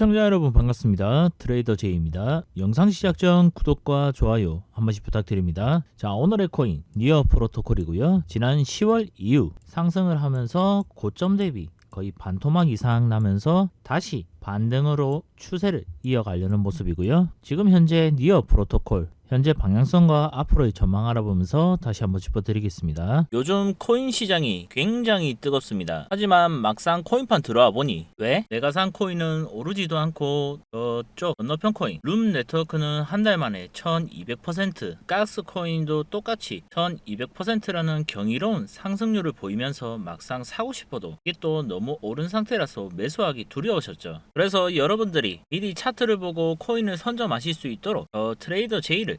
시청자 여러분 반갑습니다. 트레이더 제이입니다. 영상 시작 전 구독과 좋아요 한 번씩 부탁드립니다. 자 오늘의 코인 니어 프로토콜이고요. 지난 10월 이후 상승을 하면서 고점 대비 거의 반토막 이상 나면서 다시 반등으로 추세를 이어가려는 모습이고요. 지금 현재 니어 프로토콜 현재 방향성과 앞으로의 전망 알아보면서 다시 한번 짚어드리겠습니다. 요즘 코인 시장이 굉장히 뜨겁습니다. 하지만 막상 코인판 들어와 보니 왜? 내가 산 코인은 오르지도 않고 저쪽 건너편 코인 룸 네트워크는 한 달 만에 1200% 가스 코인도 똑같이 1200%라는 경이로운 상승률을 보이면서 막상 사고 싶어도 이게 또 너무 오른 상태라서 매수하기 두려우셨죠. 그래서 여러분들이 미리 차트를 보고 코인을 선점하실 수 있도록 저 트레이더 제이를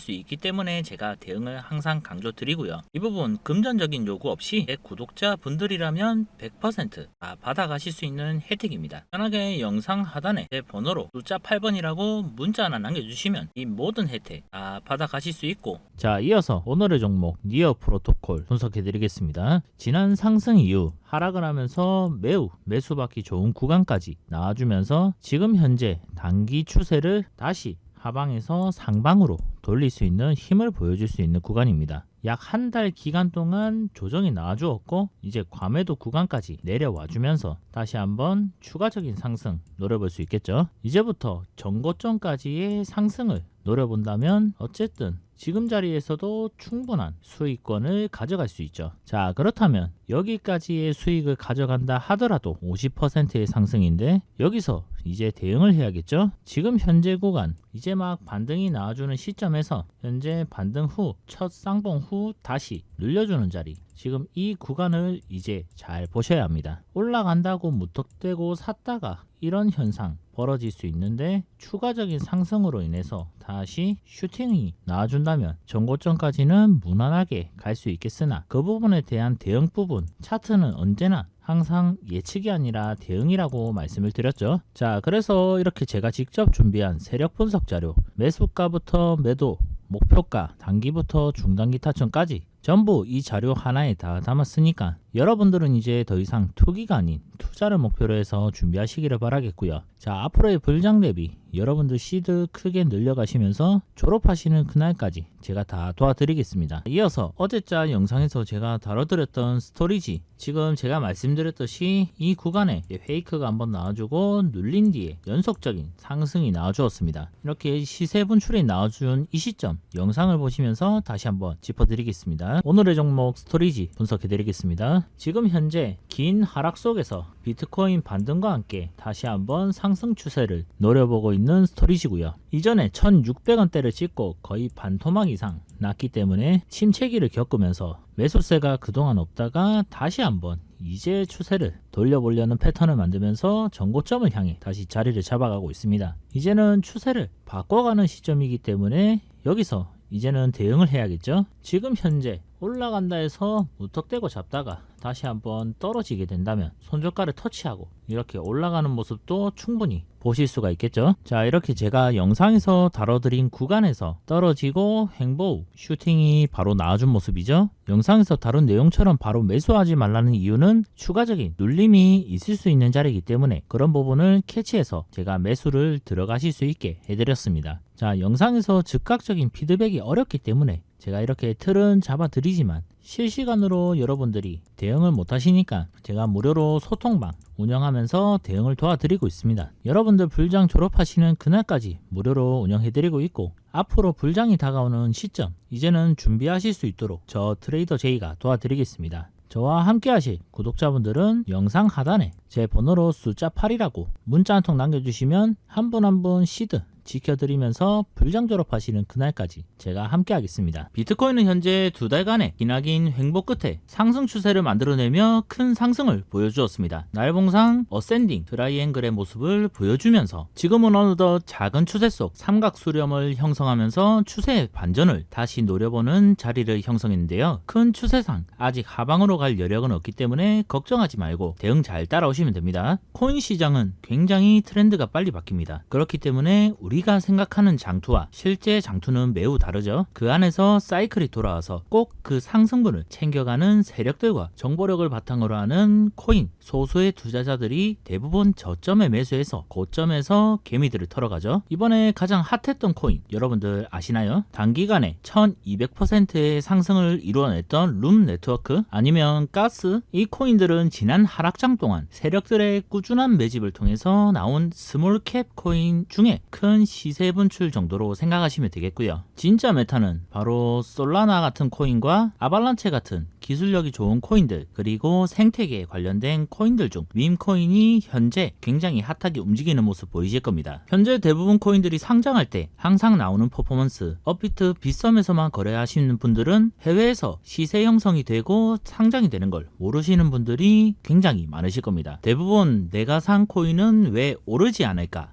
수 있기 때문에 제가 대응을 항상 강조 드리고요. 이 부분 금전적인 요구 없이 제 구독자 분들이라면 100%다 받아가실 수 있는 혜택입니다. 편하게 영상 하단에 제 번호로 숫자 8번이라고 문자 하나 남겨주시면 이 모든 혜택 다 받아가실 수 있고 자 이어서 오늘의 종목 니어 프로토콜 분석해드리겠습니다. 지난 상승 이후 하락을 하면서 매우 매수받기 좋은 구간까지 나와주면서 지금 현재 단기 추세를 다시 하방에서 상방으로 돌릴 수 있는 힘을 보여줄 수 있는 구간입니다. 약 한 달 기간 동안 조정이 나와주었고 이제 과매도 구간까지 내려와 주면서 다시 한번 추가적인 상승 노려볼 수 있겠죠. 이제부터 전고점까지의 상승을 노려본다면 어쨌든 지금 자리에서도 충분한 수익권을 가져갈 수 있죠. 자, 그렇다면 여기까지의 수익을 가져간다 하더라도 50%의 상승인데 여기서 이제 대응을 해야겠죠. 지금 현재 구간 이제 막 반등이 나와주는 시점에 서 현재 반등 후 첫 쌍봉 후 다시 늘려주는 자리 지금 이 구간을 이제 잘 보셔야 합니다. 올라간다고 무턱대고 샀다가 이런 현상 벌어질 수 있는데 추가적인 상승으로 인해서 다시 슈팅이 나와준다면 전고점까지는 무난하게 갈 수 있겠으나 그 부분에 대한 대응 부분 차트는 언제나 항상 예측이 아니라 대응이라고 말씀을 드렸죠. 자, 그래서 이렇게 제가 직접 준비한 세력 분석 자료, 매수가부터 매도, 목표가, 단기부터 중단기 타점까지 전부 이 자료 하나에 다 담았으니까 여러분들은 이제 더 이상 투기가 아닌 투자를 목표로 해서 준비하시기를 바라겠고요. 자, 앞으로의 불장 대비 여러분들 시드 크게 늘려가시면서 졸업하시는 그날까지 제가 다 도와드리겠습니다. 이어서 어제자 영상에서 제가 다뤄드렸던 스토리지 지금 제가 말씀드렸듯이 이 구간에 페이크가 한번 나와주고 눌린 뒤에 연속적인 상승이 나와주었습니다. 이렇게 시세 분출이 나와준 이 시점 영상을 보시면서 다시 한번 짚어드리겠습니다. 오늘의 종목 스토리지 분석해드리겠습니다. 지금 현재 긴 하락 속에서 비트코인 반등과 함께 다시 한번 상승 추세를 노려보고 있는 스토리지고요. 이전에 1600원대를 찍고 거의 반토막 이상 났기 때문에 침체기를 겪으면서 매수세가 그동안 없다가 다시 한번 이제 추세를 돌려보려는 패턴을 만들면서 전고점을 향해 다시 자리를 잡아가고 있습니다. 이제는 추세를 바꿔가는 시점이기 때문에 여기서 이제는 대응을 해야겠죠. 지금 현재 올라간다 해서 무턱대고 잡다가 다시 한번 떨어지게 된다면 손절가를 터치하고 이렇게 올라가는 모습도 충분히 보실 수가 있겠죠. 자, 이렇게 제가 영상에서 다뤄드린 구간에서 떨어지고 횡보 슈팅이 바로 나와준 모습이죠. 영상에서 다룬 내용처럼 바로 매수하지 말라는 이유는 추가적인 눌림이 있을 수 있는 자리이기 때문에 그런 부분을 캐치해서 제가 매수를 들어가실 수 있게 해드렸습니다. 자, 영상에서 즉각적인 피드백이 어렵기 때문에 제가 이렇게 틀은 잡아드리지만 실시간으로 여러분들이 대응을 못하시니까 제가 무료로 소통방 운영하면서 대응을 도와드리고 있습니다. 여러분들 불장 졸업하시는 그날까지 무료로 운영해드리고 있고 앞으로 불장이 다가오는 시점 이제는 준비하실 수 있도록 저 트레이더 제이가 도와드리겠습니다. 저와 함께 하실 구독자분들은 영상 하단에 제 번호로 숫자 8이라고 문자 한 통 남겨주시면 한 분 한 분 시드 지켜드리면서 불장 졸업하시는 그날까지 제가 함께 하겠습니다. 비트코인은 현재 두 달간의 기나긴 횡보 끝에 상승 추세를 만들어내며 큰 상승을 보여주었습니다. 날봉상 어센딩 트라이앵글의 모습을 보여주면서 지금은 어느덧 작은 추세 속 삼각 수렴을 형성하면서 추세의 반전을 다시 노려보는 자리를 형성했는데요. 큰 추세상 아직 하방으로 갈 여력은 없기 때문에 걱정하지 말고 대응 잘 따라오시면 됩니다. 코인 시장은 굉장히 트렌드가 빨리 바뀝니다. 그렇기 때문에 우리가 생각하는 장투와 실제 장투는 매우 다르죠. 그 안에서 사이클이 돌아와서 꼭 그 상승분을 챙겨가는 세력들과 정보력을 바탕으로 하는 코인 소수의 투자자들이 대부분 저점에 매수해서 고점에서 개미들을 털어가죠. 이번에 가장 핫했던 코인 여러분들 아시나요? 단기간에 1200%의 상승을 이루어냈던 룸 네트워크 아니면 가스 이 코인들은 지난 하락장 동안 세력들의 꾸준한 매집을 통해서 나온 스몰캡 코인 중에 큰 시세 분출 정도로 생각하시면 되겠고요. 진짜 메타는 바로 솔라나 같은 코인과 아발란체 같은 기술력이 좋은 코인들 그리고 생태계에 관련된 코인들 중 밈코인이 현재 굉장히 핫하게 움직이는 모습 보이실 겁니다. 현재 대부분 코인들이 상장할 때 항상 나오는 퍼포먼스 업비트 빗썸에서만 거래하시는 분들은 해외에서 시세 형성이 되고 상장이 되는 걸 모르시는 분들이 굉장히 많으실 겁니다. 대부분 내가 산 코인은 왜 오르지 않을까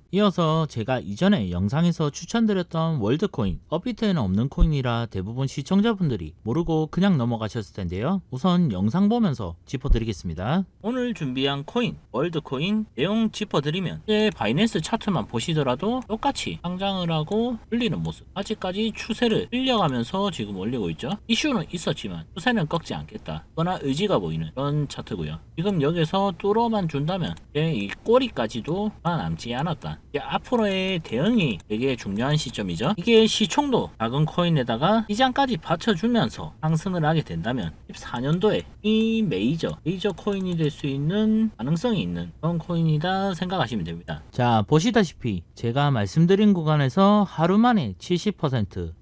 이어서 제가 이전에 영상에서 추천드렸던 월드코인, 업비트에는 없는 코인이라 대부분 시청자분들이 모르고 그냥 넘어가셨을 텐데요. 우선 영상 보면서 짚어드리겠습니다. 오늘 준비한 코인, 월드코인 내용 짚어드리면 이제 바이낸스 차트만 보시더라도 똑같이 상장을 하고 흘리는 모습. 아직까지 추세를 흘려가면서 지금 올리고 있죠. 이슈는 있었지만 추세는 꺾지 않겠다. 그러나 의지가 보이는 그런 차트고요. 지금 여기서 뚫어만 준다면 이 꼬리까지도 남지 않았다. 앞으로의 대응이 되게 중요한 시점이죠. 이게 시총도 작은 코인에다가 시장까지 받쳐주면서 상승을 하게 된다면 14년도에 이 메이저 메이저 코인이 될 수 있는 가능성이 있는 그런 코인이다 생각하시면 됩니다. 자 보시다시피 제가 말씀드린 구간에서 하루 만에 70%